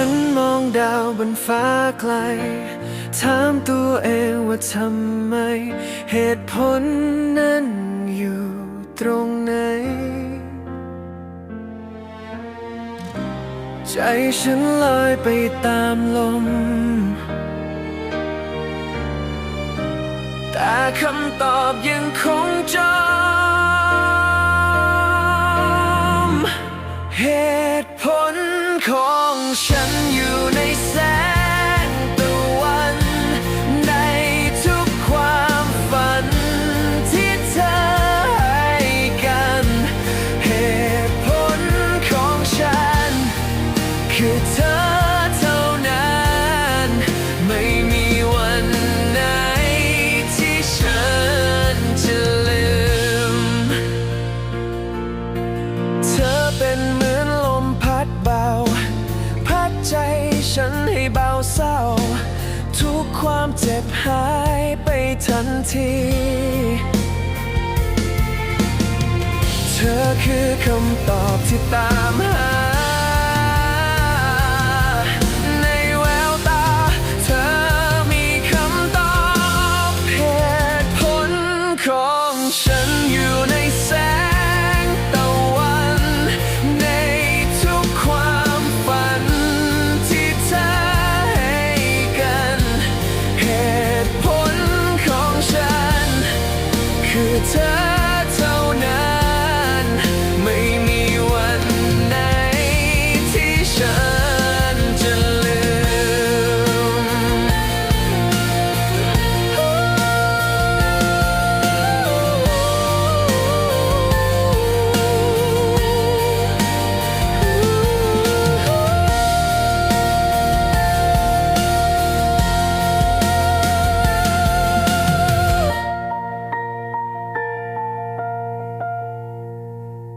ันมองดาวบนฟ้าไกล ถามตัวเองว่าทำไม เหตุผลนั้นอยู่ตรงไหน ใจฉันลอยไปตามลม แต่คำตอบยังคง 相依 ความเจ็บหายไปทันที เธอคือคำตอบที่ตาม